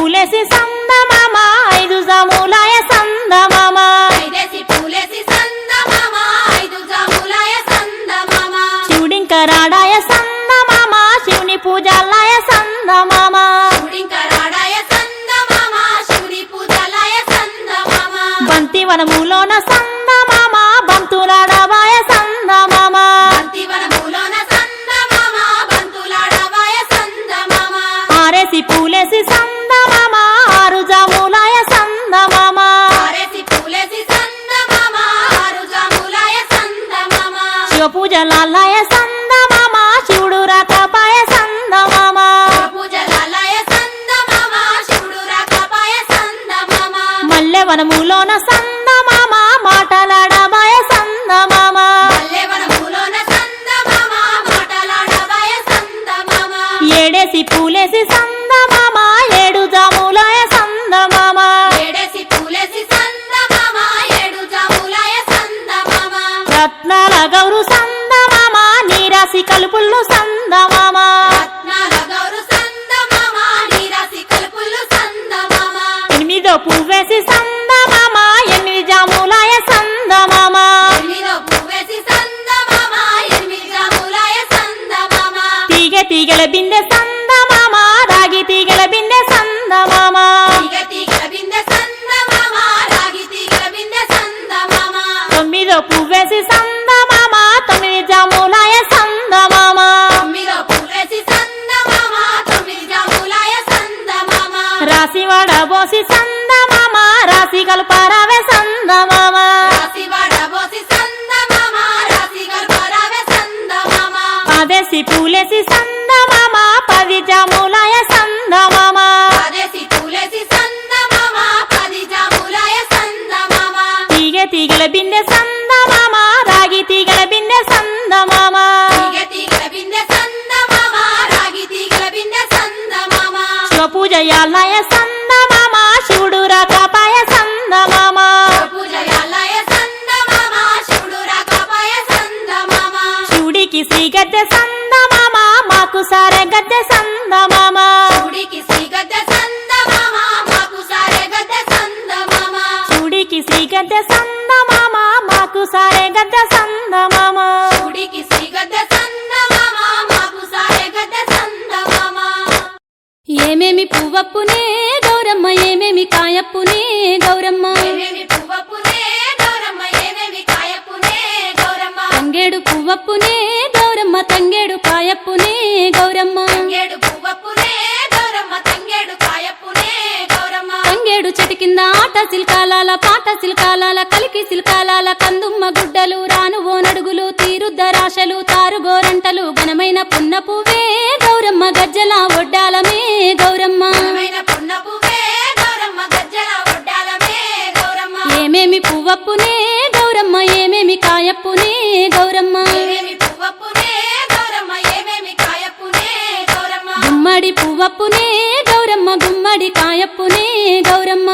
పులసి సందమామ? ఐదు జములయ సందమామ? పులసి సందమామ? ఐదు జములయ సందమామ? శివుడింకరాడాయ సందమామ? శివుని పూజలయ సందమామ? శివుడింకరాడాయ సందమామ? శివుని పూజలయ సందమామ? బంతి వనములోన సంద la la. తీగల బిందె సందమామ రాగి తీగల బిందె సందమామ. తొమ్మిదో పువ్వేసి సందమామ తొమ్మిది జాములాయ సందమామ. రాసి వడబోసి సందమామ. శ్రీ ఏమేమి పువ్వప్పునే గౌరమ్మ ఏమేమి కాయప్పునే గౌరమ్మ? ఏమేమి గౌరమ్మ తంగేడు పువ్వప్పునే గౌరమ్మ తంగేడు కాయప్పునే గౌరమ్మ? తంగేడు పువ్వప్పునే గౌరమ్మ తంగేడు గౌరమ్మ? ఆట సిల్కాలాల పాట సిల్కాలాల కలికి సిల్కాలాల కంద పున్నపువే గౌరమ్మ గజ్జల ఒడ్డాలమే గౌరమ్మ. ఏమేమి పువ్వప్పునే గౌరమ్మ ఏమేమి కాయప్పునే గౌరమ్మ. గుమ్మడి పువ్వప్పునే గౌరమ్మ గుమ్మడి కాయప్పునే గౌరమ్మ.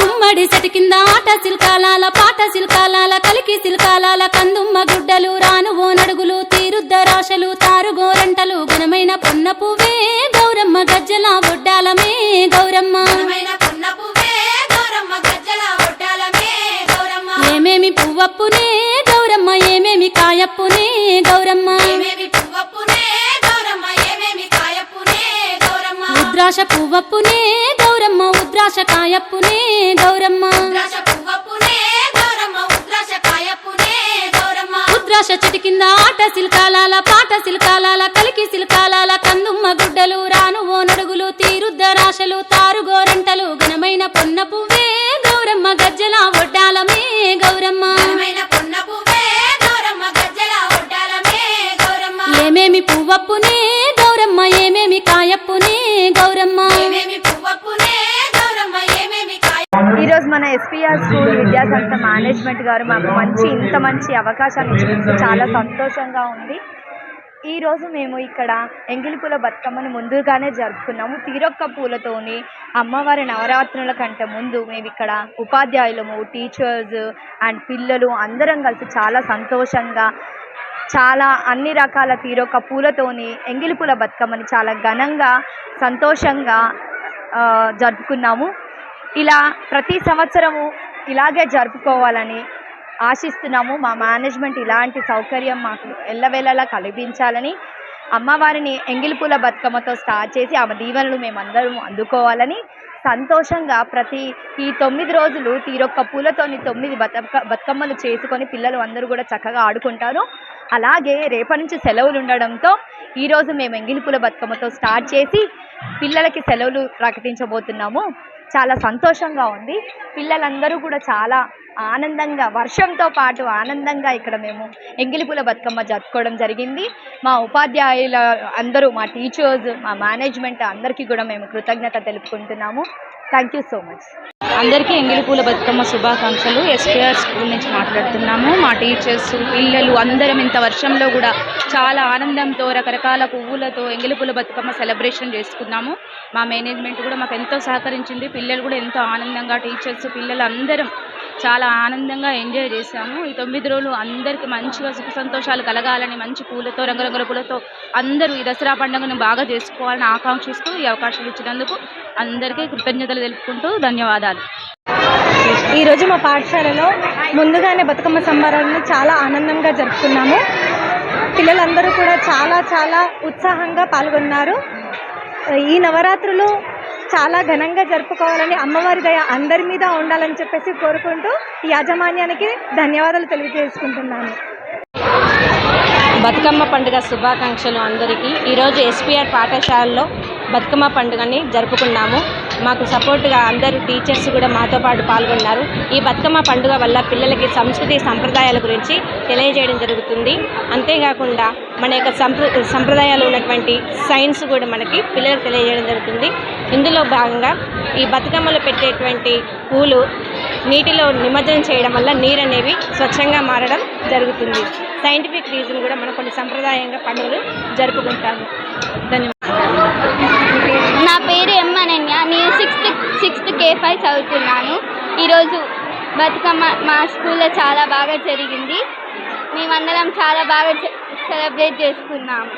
గుమ్మడి చెట్టు కింద ఆట చిల్కాలాల పాట సిల్కాలాల కందుమ్మ గుడ్డలు రాను ఓనడుగులు తీరుద్ద రాశలు తారు గోరంటలు ఘనమైన పొన్న పువ్వే గౌరమ్మ గజ్జల ఒడ్డాలమే గౌరమ్మ. ఏమేమి పువ్వప్పునే గౌరమ్మ ఏమేమి కాయప్పునే గౌరమ్మ. ఉద్రాశ పువ్వప్పునే గౌరమ్మ ఉద్రాశ కాయప్పునే గౌరమ్మ. గౌరమ్మ ఉద్రాశ కింద ఆట సిల్కాలాల పాట సిల్కాలాల కలికి సిల్కాలాల సంస్థ మేనేజ్మెంట్ గారు మాకు మంచి ఇంత మంచి అవకాశాన్ని ఇచ్చినందుకు చాలా సంతోషంగా ఉంది. ఈరోజు మేము ఇక్కడ ఎంగిలిపూల బతుకమ్మను ముందుగానే జరుపుకున్నాము. తీరొక్క పూలతోని అమ్మవారి నవరాత్రుల కంటే ముందు మేము ఇక్కడ ఉపాధ్యాయులము టీచర్స్ అండ్ పిల్లలు అందరం కలిసి చాలా సంతోషంగా చాలా అన్ని రకాల తీరొక్క పూలతోని ఎంగిలిపూల బతుకమ్మని చాలా ఘనంగా సంతోషంగా జరుపుకున్నాము. ఇలా ప్రతి సంవత్సరము ఇలాగే జరుపుకోవాలని ఆశిస్తున్నాము. మా మేనేజ్మెంట్ ఇలాంటి సౌకర్యం మాకు ఎల్లవేళలా కల్పించాలని అమ్మవారిని ఎంగిలిపూల బతుకమ్మతో స్టార్ట్ చేసి ఆమె దీవెనలు మేమందరం అందుకోవాలని సంతోషంగా ప్రతి ఈ తొమ్మిది రోజులు తీరొక్క పూలతోని తొమ్మిది బతుక బతుకమ్మలు చేసుకొని పిల్లలు అందరూ కూడా చక్కగా ఆడుకుంటారు. అలాగే రేపటి నుంచి సెలవులు ఉండడంతో ఈరోజు మేము ఎంగిలిపూల బతుకమ్మతో స్టార్ట్ చేసి పిల్లలకి సెలవులు ప్రకటించబోతున్నాము. చాలా సంతోషంగా ఉంది. పిల్లలందరూ కూడా చాలా ఆనందంగా వర్షంతో పాటు ఆనందంగా ఇక్కడ మేము ఎంగిలిపూల బతుకమ్మ జరుపుకోవడం జరిగింది. మా ఉపాధ్యాయుల అందరూ మా టీచర్స్ మా మేనేజ్మెంట్ అందరికీ కూడా మేము కృతజ్ఞత తెలుపుకుంటున్నాము. థ్యాంక్ యూ సో మచ్ అందరికీ ఎంగిలిపూల బతుకమ్మ శుభాకాంక్షలు. ఎస్పీఆర్ స్కూల్ నుంచి మాట్లాడుతున్నాము. మా టీచర్స్ పిల్లలు అందరం ఇంత వర్షంలో కూడా చాలా ఆనందంతో రకరకాల పువ్వులతో ఎంగిలిపూల బతుకమ్మ సెలబ్రేషన్ చేసుకున్నాము. మా మేనేజ్మెంట్ కూడా మాకు ఎంతో సహకరించింది. పిల్లలు కూడా ఎంతో ఆనందంగా టీచర్స్ పిల్లలు అందరం చాలా ఆనందంగా ఎంజాయ్ చేశాము. ఈ తొమ్మిది రోజులు అందరికీ మంచిగా సుఖ సంతోషాలు కలగాలని మంచి పూలతో రంగురంగుల పూలతో అందరూ ఈ దసరా పండుగను బాగా చేసుకోవాలని ఆకాంక్షిస్తూ ఈ అవకాశం ఇచ్చినందుకు అందరికీ కృతజ్ఞతలు తెలుపుకుంటూ ధన్యవాదాలు. ఈరోజు మా పాఠశాలలో ముందుగానే బతుకమ్మ సంబరాలను చాలా ఆనందంగా జరుపుకున్నాము. పిల్లలందరూ కూడా చాలా చాలా ఉత్సాహంగా పాల్గొన్నారు. ఈ నవరాత్రులు చాలా ఘనంగా జరుపుకోవాలని అమ్మవారి దయ అందరి మీద ఉండాలని చెప్పేసి కోరుకుంటూ ఈ యాజమాన్యానికి ధన్యవాదాలు తెలియజేసుకుంటున్నాను. బతుకమ్మ పండుగ శుభాకాంక్షలు అందరికీ. ఈరోజు ఎస్పీఆర్ పాఠశాలలో బతుకమ్మ పండుగని జరుపుకున్నాము. మాకు సపోర్ట్గా అందరూ టీచర్స్ కూడా మాతో పాటు పాల్గొన్నారు. ఈ బతుకమ్మ పండుగ వల్ల పిల్లలకి సంస్కృతి సంప్రదాయాల గురించి తెలియజేయడం జరుగుతుంది. అంతేకాకుండా మన యొక్క సంప్ర సంప్రదాయాలు ఉన్నటువంటి సైన్స్ కూడా మనకి పిల్లలకు తెలియజేయడం జరుగుతుంది. ఇందులో భాగంగా ఈ బతుకమ్మలు పెట్టేటువంటి పూలు నీటిలో నిమజ్జనం చేయడం వల్ల నీరు అనేవి స్వచ్ఛంగా మారడం జరుగుతుంది. సైంటిఫిక్ రీజన్ కూడా మనం కొన్ని సంప్రదాయంగా పండుగలు జరుపుకుంటాము. ధన్యవాదాలు. నా పేరు ఎం సిక్స్త్ కే ఫైవ్ చదువుతున్నాను. ఈరోజు బతుకమ్మ మా స్కూల్లో చాలా బాగా జరిగింది. మేమందరం చాలా బాగా సెలబ్రేట్ చేసుకున్నాము